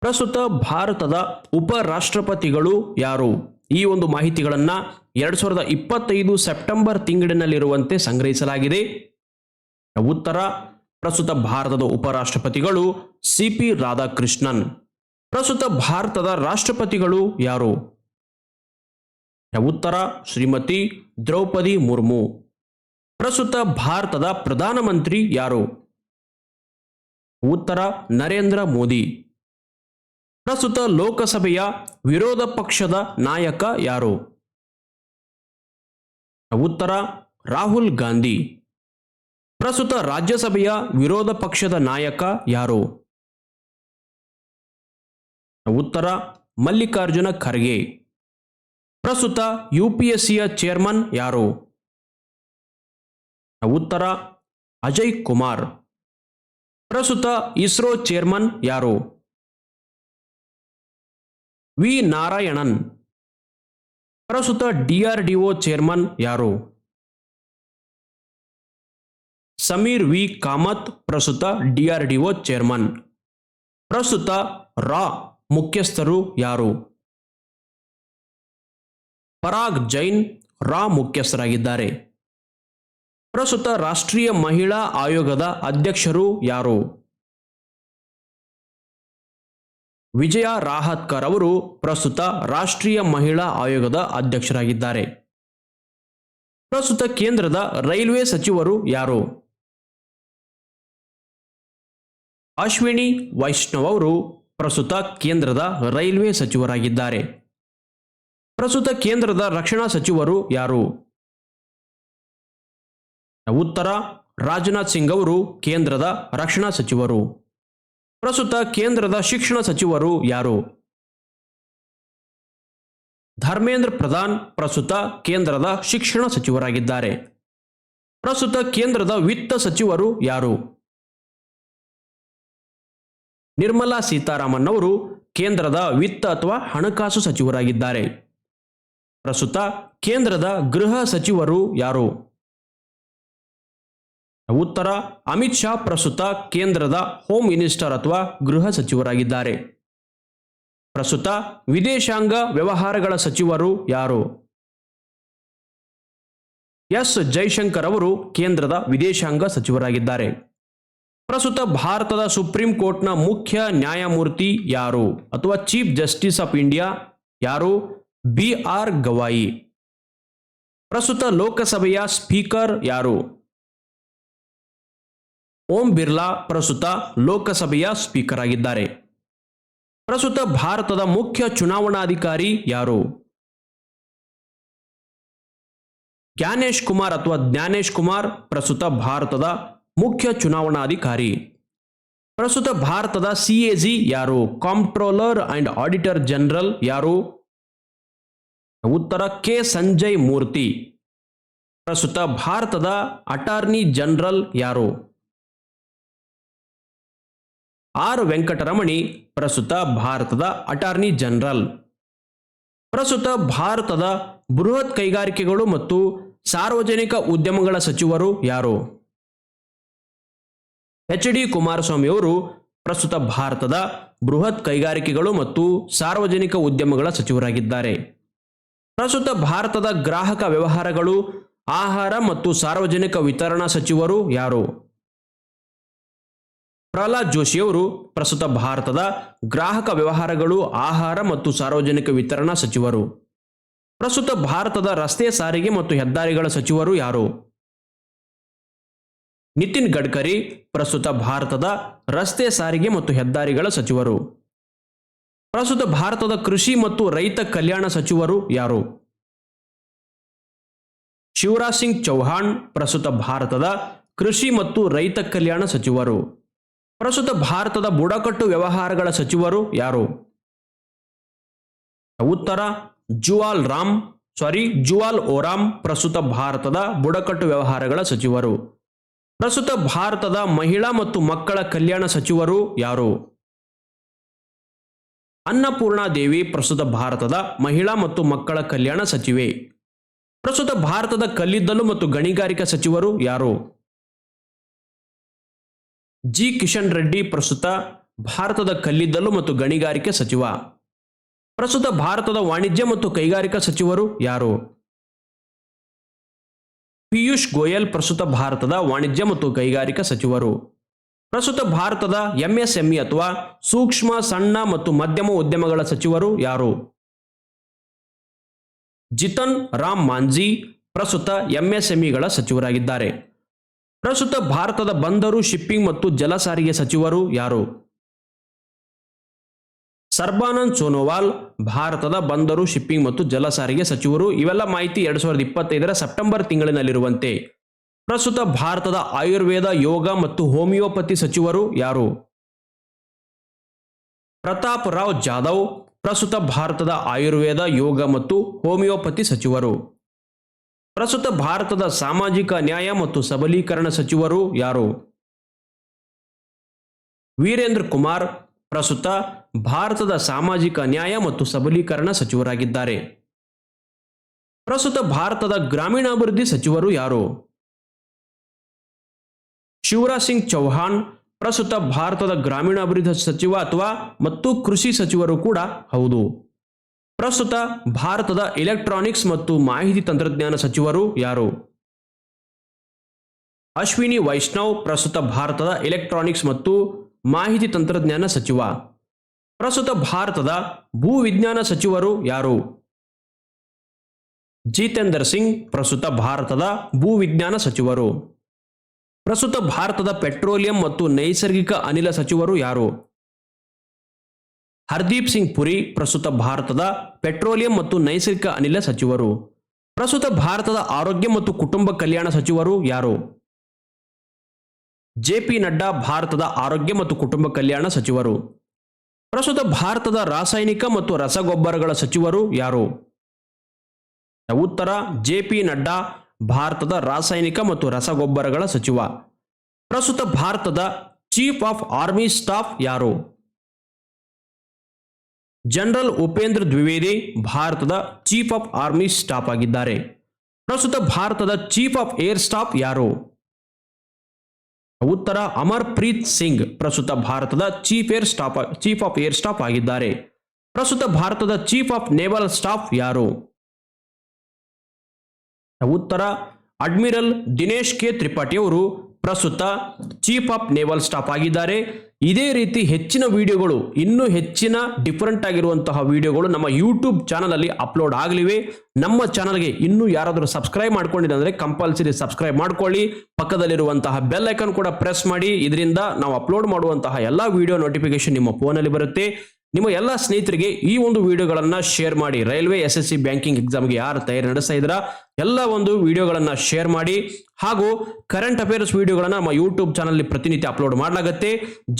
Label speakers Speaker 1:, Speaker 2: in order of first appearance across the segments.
Speaker 1: ಪ್ರಸ್ತುತ ಭಾರತದ ಉಪರಾಷ್ಟ್ರಪತಿಗಳು ಯಾರು? ಈ ಒಂದು ಮಾಹಿತಿಗಳನ್ನ ಎರಡ್ ಸಾವಿರದ ಇಪ್ಪತ್ತೈದು ಸೆಪ್ಟೆಂಬರ್ ತಿಂಗಳಿನಲ್ಲಿರುವಂತೆ ಸಂಗ್ರಹಿಸಲಾಗಿದೆ. ಉತ್ತರ, ಪ್ರಸ್ತುತ ಭಾರತದ ಉಪರಾಷ್ಟ್ರಪತಿಗಳು ಸಿ ಪಿ ರಾಧಾಕೃಷ್ಣನ್. ಪ್ರಸ್ತುತ ಭಾರತದ ರಾಷ್ಟ್ರಪತಿಗಳು ಯಾರು? ಉತ್ತರ, ಶ್ರೀಮತಿ ದ್ರೌಪದಿ ಮುರ್ಮು. ಪ್ರಸ್ತುತ ಭಾರತದ ಪ್ರಧಾನಮಂತ್ರಿ ಯಾರು? ಉತ್ತರ, ನರೇಂದ್ರ ಮೋದಿ. ಪ್ರಸ್ತುತ ಲೋಕಸಭೆಯ ವಿರೋಧ ಪಕ್ಷದ ನಾಯಕ ಯಾರು? ಉತ್ತರ, ರಾಹುಲ್ ಗಾಂಧಿ. ಪ್ರಸ್ತುತ ರಾಜ್ಯಸಭೆಯ ವಿರೋಧ ಪಕ್ಷದ ನಾಯಕ ಯಾರು? ಉತ್ತರ, ಮಲ್ಲಿಕಾರ್ಜುನ ಖರ್ಗೆ. ಪ್ರಸ್ತುತ ಯುಪಿಎಸ್ಸಿಯ ಚೇರ್ಮನ್ ಯಾರು? ಉತ್ತರ, ಅಜಯ್ ಕುಮಾರ್. ಪ್ರಸ್ತುತ ಇಸ್ರೋ ಚೇರ್ಮನ್ ಯಾರು? ವಿ ನಾರಾಯಣನ್. ಪ್ರಸ್ತುತ ಡಿಆರ್ಡಿಒ ಚೇರ್ಮನ್ ಯಾರು? ಸಮೀರ್ ವಿ ಕಾಮತ್, ಪ್ರಸ್ತುತ ಡಿಆರ್ಡಿಒ ಚೇರ್ಮನ್. ಪ್ರಸ್ತುತ ರಾ ಮುಖ್ಯಸ್ಥರು ಯಾರು? ಪರಾಗ್ ಜೈನ್ ರಾ ಮುಖ್ಯಸ್ಥರಾಗಿದ್ದಾರೆ. ಪ್ರಸ್ತುತ ರಾಷ್ಟ್ರೀಯ ಮಹಿಳಾ ಆಯೋಗದ ಅಧ್ಯಕ್ಷರು ಯಾರು? ವಿಜಯ ರಾಹತ್ಕರ್ ಅವರು ಪ್ರಸ್ತುತ ರಾಷ್ಟ್ರೀಯ ಮಹಿಳಾ ಆಯೋಗದ ಅಧ್ಯಕ್ಷರಾಗಿದ್ದಾರೆ. ಪ್ರಸ್ತುತ ಕೇಂದ್ರದ ರೈಲ್ವೆ ಸಚಿವರು ಯಾರು? ಅಶ್ವಿನಿ ವೈಷ್ಣವ್ ಅವರು ಪ್ರಸ್ತುತ ಕೇಂದ್ರದ ರೈಲ್ವೆ ಸಚಿವರಾಗಿದ್ದಾರೆ. ಪ್ರಸ್ತುತ ಕೇಂದ್ರದ ರಕ್ಷಣಾ ಸಚಿವರು ಯಾರು? ಉತ್ತರ ರಾಜನಾಥ್ ಸಿಂಗ್ ಅವರು ಕೇಂದ್ರದ ರಕ್ಷಣಾ ಸಚಿವರು. ಪ್ರಸ್ತುತ ಕೇಂದ್ರದ ಶಿಕ್ಷಣ ಸಚಿವರು ಯಾರು? ಧರ್ಮೇಂದ್ರ ಪ್ರಧಾನ್ ಪ್ರಸ್ತುತ ಕೇಂದ್ರದ ಶಿಕ್ಷಣ ಸಚಿವರಾಗಿದ್ದಾರೆ. ಪ್ರಸ್ತುತ ಕೇಂದ್ರದ ವಿತ್ತ ಸಚಿವರು ಯಾರು? ನಿರ್ಮಲಾ ಸೀತಾರಾಮನ್ ಅವರು ಕೇಂದ್ರದ ವಿತ್ತ ಅಥವಾ ಹಣಕಾಸು ಸಚಿವರಾಗಿದ್ದಾರೆ. ಪ್ರಸ್ತುತ ಕೇಂದ್ರದ ಗೃಹ ಸಚಿವರು ಯಾರು? ಉತ್ತರ, ಅಮಿತ್ ಶಾ ಪ್ರಸ್ತುತ ಕೇಂದ್ರದ ಹೋಮ್ ಮಿನಿಸ್ಟರ್ ಅಥವಾ ಗೃಹ ಸಚಿವರಾಗಿದ್ದಾರೆ. ಪ್ರಸ್ತುತ ವಿದೇಶಾಂಗ ವ್ಯವಹಾರಗಳ ಸಚಿವರು ಯಾರು? ಎಸ್. ಜೈಶಂಕರ್ ಅವರು ಕೇಂದ್ರದ ವಿದೇಶಾಂಗ ಸಚಿವರಾಗಿದ್ದಾರೆ. ಪ್ರಸ್ತುತ ಭಾರತದ ಸುಪ್ರೀಂ ಕೋರ್ಟ್ನ ಮುಖ್ಯ ನ್ಯಾಯಮೂರ್ತಿ ಯಾರು? ಅಥವಾ ಚೀಫ್ ಜಸ್ಟಿಸ್ ಆಫ್ ಇಂಡಿಯಾ ಯಾರು? ಬಿ. ಆರ್. ಗವಾಯಿ. ಪ್ರಸ್ತುತ ಲೋಕಸಭೆಯ ಸ್ಪೀಕರ್ ಯಾರು? ಓಂ ಬಿರ್ಲಾ ಪ್ರಸ್ತುತ ಲೋಕಸಭೆಯ ಸ್ಪೀಕರ್ ಆಗಿದ್ದಾರೆ. ಪ್ರಸ್ತುತ ಭಾರತದ ಮುಖ್ಯ ಚುನಾವಣಾಧಿಕಾರಿ ಯಾರು? ಜ್ಞಾನೇಶ್ ಕುಮಾರ್ ಅಥವಾ ಜ್ಞಾನೇಶ್ ಕುಮಾರ್ ಪ್ರಸ್ತುತ ಭಾರತದ ಮುಖ್ಯ ಚುನಾವಣಾಧಿಕಾರಿ. ಪ್ರಸ್ತುತ ಭಾರತದ ಸಿಎಜಿ ಯಾರು? ಕಾಂಪ್ಟ್ರೋಲರ್ ಅಂಡ್ ಆಡಿಟರ್ ಜನರಲ್ ಯಾರು? ಉತ್ತರ ಕೆ. ಸಂಜಯ್ ಮೂರ್ತಿ. ಪ್ರಸ್ತುತ ಭಾರತದ ಅಟಾರ್ನಿ ಜನರಲ್ ಯಾರು? ಆರ್ ವೆಂಕಟರಮಣಿ ಪ್ರಸ್ತುತ ಭಾರತದ ಅಟಾರ್ನಿ ಜನರಲ್. ಪ್ರಸ್ತುತ ಭಾರತದ ಬೃಹತ್ ಕೈಗಾರಿಕೆಗಳು ಮತ್ತು ಸಾರ್ವಜನಿಕ ಉದ್ಯಮಗಳ ಸಚಿವರು ಯಾರು? ಎಚ್ ಡಿ ಕುಮಾರಸ್ವಾಮಿ ಅವರು ಪ್ರಸ್ತುತ ಭಾರತದ ಬೃಹತ್ ಕೈಗಾರಿಕೆಗಳು ಮತ್ತು ಸಾರ್ವಜನಿಕ ಉದ್ಯಮಗಳ ಸಚಿವರಾಗಿದ್ದಾರೆ. ಪ್ರಸ್ತುತ ಭಾರತದ ಗ್ರಾಹಕ ವ್ಯವಹಾರಗಳು, ಆಹಾರ ಮತ್ತು ಸಾರ್ವಜನಿಕ ವಿತರಣಾ ಸಚಿವರು ಯಾರು? ಪ್ರಹ್ಲಾದ್ ಜೋಶಿಯವರು ಪ್ರಸ್ತುತ ಭಾರತದ ಗ್ರಾಹಕ ವ್ಯವಹಾರಗಳು, ಆಹಾರ ಮತ್ತು ಸಾರ್ವಜನಿಕ ವಿತರಣಾ ಸಚಿವರು. ಪ್ರಸ್ತುತ ಭಾರತದ ರಸ್ತೆ ಸಾರಿಗೆ ಮತ್ತು ಹೆದ್ದಾರಿಗಳ ಸಚಿವರು ಯಾರು? ನಿತಿನ್ ಗಡ್ಕರಿ ಪ್ರಸ್ತುತ ಭಾರತದ ರಸ್ತೆ ಸಾರಿಗೆ ಮತ್ತು ಹೆದ್ದಾರಿಗಳ ಸಚಿವರು. ಪ್ರಸ್ತುತ ಭಾರತದ ಕೃಷಿ ಮತ್ತು ರೈತ ಕಲ್ಯಾಣ ಸಚಿವರು ಯಾರು? ಶಿವರಾಜ್ ಸಿಂಗ್ ಚೌಹಾಣ್ ಪ್ರಸ್ತುತ ಭಾರತದ ಕೃಷಿ ಮತ್ತು ರೈತ ಕಲ್ಯಾಣ ಸಚಿವರು. ಪ್ರಸ್ತುತ ಭಾರತದ ಬುಡಕಟ್ಟು ವ್ಯವಹಾರಗಳ ಸಚಿವರು ಯಾರು? ಉತ್ತರ, ಜುವಾಲ್ ರಾಮ್ ಸಾರಿ ಜುವಾಲ್ ಓರಾಮ್, ಪ್ರಸ್ತುತ ಭಾರತದ ಬುಡಕಟ್ಟು ವ್ಯವಹಾರಗಳ ಸಚಿವರು. ಪ್ರಸ್ತುತ ಭಾರತದ ಮಹಿಳಾ ಮತ್ತು ಮಕ್ಕಳ ಕಲ್ಯಾಣ ಸಚಿವರು ಯಾರು? ಅನ್ನಪೂರ್ಣಾ ದೇವಿ, ಪ್ರಸ್ತುತ ಭಾರತದ ಮಹಿಳಾ ಮತ್ತು ಮಕ್ಕಳ ಕಲ್ಯಾಣ ಸಚಿವೆ. ಪ್ರಸ್ತುತ ಭಾರತದ ಕಲ್ಲಿದ್ದಲು ಮತ್ತು ಗಣಿಗಾರಿಕಾ ಸಚಿವರು ಯಾರು? ಜಿ. ಕಿಶನ್ ರೆಡ್ಡಿ ಪ್ರಸ್ತುತ ಭಾರತದ ಕಲ್ಲಿದ್ದಲು ಮತ್ತು ಗಣಿಗಾರಿಕೆ ಸಚಿವ. ಪ್ರಸ್ತುತ ಭಾರತದ ವಾಣಿಜ್ಯ ಮತ್ತು ಕೈಗಾರಿಕಾ ಸಚಿವರು ಯಾರು? ಪಿಯೂಷ್ ಗೋಯಲ್ ಪ್ರಸ್ತುತ ಭಾರತದ ವಾಣಿಜ್ಯ ಮತ್ತು ಕೈಗಾರಿಕಾ ಸಚಿವರು. ಪ್ರಸ್ತುತ ಭಾರತದ ಎಂಎಸ್ಎಂಇ ಅಥವಾ ಸೂಕ್ಷ್ಮ, ಸಣ್ಣ ಮತ್ತು ಮಧ್ಯಮ ಉದ್ಯಮಗಳ ಸಚಿವರು ಯಾರು? ಜಿತನ್ ರಾಮ್ ಮಾಂಜಿ ಪ್ರಸ್ತುತ ಎಂಎಸ್ಎಂಇಗಳ ಸಚಿವರಾಗಿದ್ದಾರೆ. ಪ್ರಸ್ತುತ ಭಾರತದ ಬಂದರು, ಶಿಪ್ಪಿಂಗ್ ಮತ್ತು ಜಲ ಸಾರಿಗೆ ಸಚಿವರು ಯಾರು? ಸರ್ಬಾನಂದ್ ಸೋನೋವಾಲ್, ಭಾರತದ ಬಂದರು, ಶಿಪ್ಪಿಂಗ್ ಮತ್ತು ಜಲ ಸಾರಿಗೆ ಸಚಿವರು. ಇವೆಲ್ಲ ಮಾಹಿತಿ ಎರಡ್ ಸಾವಿರದ ಇಪ್ಪತ್ತೈದರ ಸೆಪ್ಟೆಂಬರ್ ತಿಂಗಳಿನಲ್ಲಿರುವಂತೆ. ಪ್ರಸ್ತುತ ಭಾರತದ ಆಯುರ್ವೇದ, ಯೋಗ ಮತ್ತು ಹೋಮಿಯೋಪತಿ ಸಚಿವರು ಯಾರು? ಪ್ರತಾಪ್ ರಾವ್ ಜಾಧವ್, ಪ್ರಸ್ತುತ ಭಾರತದ ಆಯುರ್ವೇದ, ಯೋಗ ಮತ್ತು ಹೋಮಿಯೋಪತಿ ಸಚಿವರು. ಪ್ರಸ್ತುತ ಭಾರತದ ಸಾಮಾಜಿಕ ನ್ಯಾಯ ಮತ್ತು ಸಬಲೀಕರಣ ಸಚಿವರು ಯಾರು? ವೀರೇಂದ್ರ ಕುಮಾರ್ ಪ್ರಸ್ತುತ ಭಾರತದ ಸಾಮಾಜಿಕ ನ್ಯಾಯ ಮತ್ತು ಸಬಲೀಕರಣ ಸಚಿವರಾಗಿದ್ದಾರೆ. ಪ್ರಸ್ತುತ ಭಾರತದ ಗ್ರಾಮೀಣಾಭಿವೃದ್ಧಿ ಸಚಿವರು ಯಾರು? ಶಿವರಾಜ್ ಸಿಂಗ್ ಚೌಹಾಣ್ ಪ್ರಸ್ತುತ ಭಾರತದ ಗ್ರಾಮೀಣಾಭಿವೃದ್ಧಿ ಸಚಿವ ಅಥವಾ ಮತ್ತು ಕೃಷಿ ಸಚಿವರು ಕೂಡ ಹೌದು. ಪ್ರಸ್ತುತ ಭಾರತದ ಎಲೆಕ್ಟ್ರಾನಿಕ್ಸ್ ಮತ್ತು ಮಾಹಿತಿ ತಂತ್ರಜ್ಞಾನ ಸಚಿವರು ಯಾರು? ಅಶ್ವಿನಿ ವೈಷ್ಣವ್ ಪ್ರಸ್ತುತ ಭಾರತದ ಎಲೆಕ್ಟ್ರಾನಿಕ್ಸ್ ಮತ್ತು ಮಾಹಿತಿ ತಂತ್ರಜ್ಞಾನ ಸಚಿವ. ಪ್ರಸ್ತುತ ಭಾರತದ ಭೂ ವಿಜ್ಞಾನ ಸಚಿವರು ಯಾರು? ಜಿತೇಂದರ್ ಸಿಂಗ್ ಪ್ರಸ್ತುತ ಭಾರತದ ಭೂ ವಿಜ್ಞಾನ ಸಚಿವರು. ಪ್ರಸ್ತುತ ಭಾರತದ ಪೆಟ್ರೋಲಿಯಂ ಮತ್ತು ನೈಸರ್ಗಿಕ ಅನಿಲ ಸಚಿವರು ಯಾರು? ಹರ್ದೀಪ್ ಸಿಂಗ್ ಪುರಿ, ಪ್ರಸ್ತುತ ಭಾರತದ ಪೆಟ್ರೋಲಿಯಂ ಮತ್ತು ನೈಸರ್ಗಿಕ ಅನಿಲ ಸಚಿವರು. ಪ್ರಸ್ತುತ ಭಾರತದ ಆರೋಗ್ಯ ಮತ್ತು ಕುಟುಂಬ ಕಲ್ಯಾಣ ಸಚಿವರು ಯಾರು? ಜೆ ಪಿ ನಡ್ಡಾ, ಭಾರತದ ಆರೋಗ್ಯ ಮತ್ತು ಕುಟುಂಬ ಕಲ್ಯಾಣ ಸಚಿವರು. ಪ್ರಸ್ತುತ ಭಾರತದ ರಾಸಾಯನಿಕ ಮತ್ತು ರಸಗೊಬ್ಬರಗಳ ಸಚಿವರು ಯಾರು? ಉತ್ತರ, ಜೆ ಪಿ ನಡ್ಡಾ, ಭಾರತದ ರಾಸಾಯನಿಕ ಮತ್ತು ರಸಗೊಬ್ಬರಗಳ ಸಚಿವ. ಪ್ರಸ್ತುತ ಭಾರತದ ಚೀಫ್ ಆಫ್ ಆರ್ಮಿ ಸ್ಟಾಫ್ ಯಾರು? ಜನರಲ್ ಉಪೇಂದ್ರ ದ್ವಿವೇದಿ ಭಾರತದ ಚೀಫ್ ಆಫ್ ಆರ್ಮಿ ಸ್ಟಾಫ್ ಆಗಿದ್ದಾರೆ. ಪ್ರಸ್ತುತ ಭಾರತದ ಚೀಫ್ ಆಫ್ ಏರ್ ಸ್ಟಾಫ್ ಯಾರು? ಉತ್ತರ ಅಮರ್ ಪ್ರೀತ್ ಸಿಂಗ್ ಪ್ರಸ್ತುತ ಭಾರತದ chief air staff chief of air staff ಆಗಿದ್ದಾರೆ. ಪ್ರಸ್ತುತ ಭಾರತದ ಚೀಫ್ ಆಫ್ ನೇವಲ್ ಸ್ಟಾಫ್ ಯಾರು? ಉತ್ತರ ಅಡ್ಮಿರಲ್ ದಿನೇಶ್ ಕೆ ತ್ರಿಪಾಠಿ ಅವರು ಪ್ರಸ್ತುತ ಚೀಫ್ ಆಫ್ ನೇವಲ್ ಸ್ಟಾಫ್ ಆಗಿದ್ದಾರೆ. ಇದೇ ರೀತಿ ಹೆಚ್ಚಿನ ವಿಡಿಯೋಗಳು, ಇನ್ನೂ ಹೆಚ್ಚಿನ ಡಿಫರೆಂಟ್ ಆಗಿರುವಂತಹ ವಿಡಿಯೋಗಳು ನಮ್ಮ ಯೂಟ್ಯೂಬ್ ಚಾನಲ್ ಅಲ್ಲಿ ಅಪ್ಲೋಡ್ ಆಗಲಿವೆ. ನಮ್ಮ ಚಾನಲ್ಗೆ ಇನ್ನೂ ಯಾರಾದರೂ ಸಬ್ಸ್ಕ್ರೈಬ್ ಮಾಡ್ಕೊಂಡಿಲ್ಲ ಅಂದ್ರೆ ಕಂಪಲ್ಸರಿ ಸಬ್ಸ್ಕ್ರೈಬ್ ಮಾಡ್ಕೊಳ್ಳಿ. ಪಕ್ಕದಲ್ಲಿರುವಂತಹ ಬೆಲ್ ಐಕನ್ ಕೂಡ ಪ್ರೆಸ್ ಮಾಡಿ. ಇದರಿಂದ ನಾವು ಅಪ್ಲೋಡ್ ಮಾಡುವಂತಹ ಎಲ್ಲ ವಿಡಿಯೋ ನೋಟಿಫಿಕೇಶನ್ ನಿಮ್ಮ ಫೋನಲ್ಲಿ ಬರುತ್ತೆ. ನಿಮ್ಮ ಎಲ್ಲ ಸ್ನೇಹಿತರಿಗೆ ಈ ಒಂದು ವಿಡಿಯೋಗಳನ್ನು ಶೇರ್ ಮಾಡಿ. Railway S S C banking ಎಕ್ಸಾಮ್ಗೆ ಯಾರು ತಯಾರಿ ನಡೆಸ್ತಾ ಇದ್ದೀರಾ? ಎಲ್ಲ ಒಂದು ವಿಡಿಯೋಗಳನ್ನು ಶೇರ್ ಮಾಡಿ ಹಾಗೂ ಕರೆಂಟ್ ಅಫೇರ್ಸ್ ವಿಡಿಯೋಗಳನ್ನು ನಮ್ಮ ಯೂಟ್ಯೂಬ್ ಚಾನಲ್ಲಿ ಪ್ರತಿನಿತ್ಯ ಅಪ್ಲೋಡ್ ಮಾಡಲಾಗುತ್ತೆ.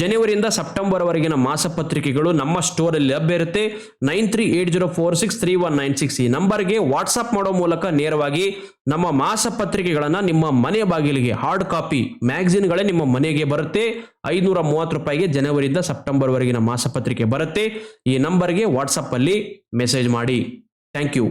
Speaker 1: ಜನವರಿಯಿಂದ ಸೆಪ್ಟೆಂಬರ್ ವರೆಗಿನ ಮಾಸಪತ್ರಿಕೆಗಳು ನಮ್ಮ ಸ್ಟೋರಲ್ಲಿ ಲಭ್ಯ ಇರುತ್ತೆ. Nine three eight zero four six three one nine six ಈ ನಂಬರ್ಗೆ ವಾಟ್ಸಪ್ ಮಾಡೋ ಮೂಲಕ ನೇರವಾಗಿ ನಮ್ಮ ಮಾಸಪತ್ರಿಕೆಗಳನ್ನು ನಿಮ್ಮ ಮನೆ ಬಾಗಿಲಿಗೆ ಹಾರ್ಡ್ ಕಾಪಿ ಮ್ಯಾಗ್ಝಿನ್ಗಳೇ ನಿಮ್ಮ ಮನೆಗೆ ಬರುತ್ತೆ. ಐನೂರ ಮೂವತ್ತು ರೂಪಾಯಿಗೆ ಜನವರಿಯಿಂದ ಸೆಪ್ಟೆಂಬರ್ ವರೆಗಿನ ಮಾಸಪತ್ರಿಕೆ ಬರುತ್ತೆ. ಈ ನಂಬರ್ಗೆ ವಾಟ್ಸಪ್ಪಲ್ಲಿ ಮೆಸೇಜ್ ಮಾಡಿ. Thank you